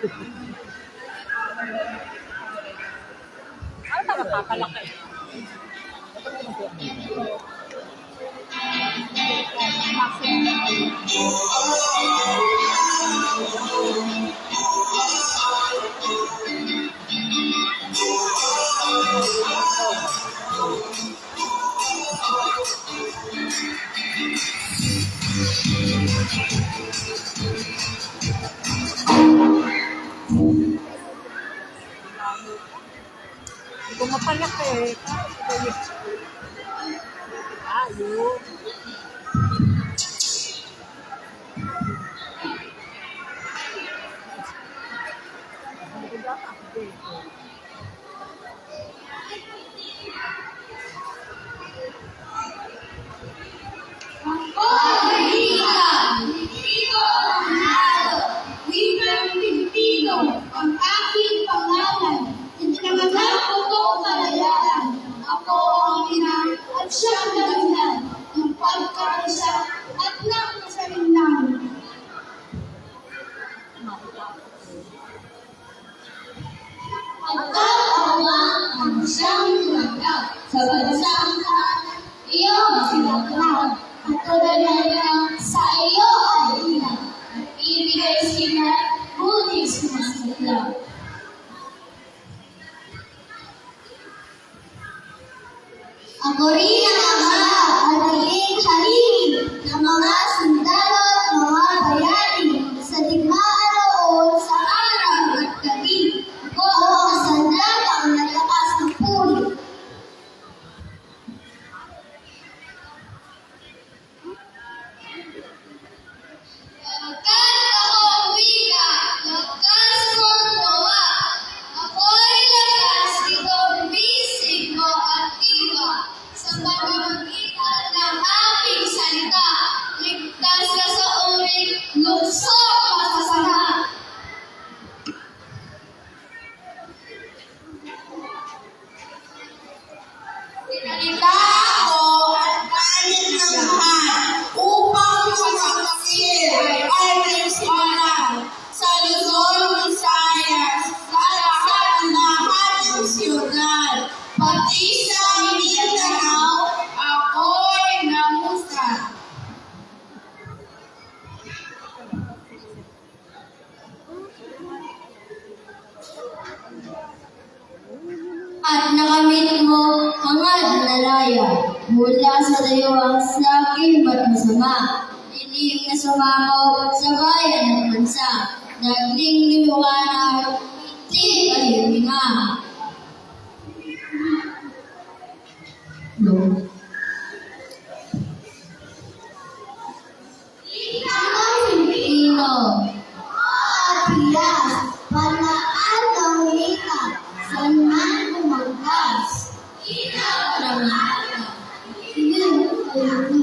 Ano ba makakalaki? Thank you. anak eh. Ayun. bansa. Iyon sinaklang at tulad ng sa iyo ay ina. Ibigay sila buti sumasaklang. Ako rin ang ama Mula sa dalawang slaking ba't masama, dilim na sumakaw sa bayan ng bansa, nagling liwanag 嗯。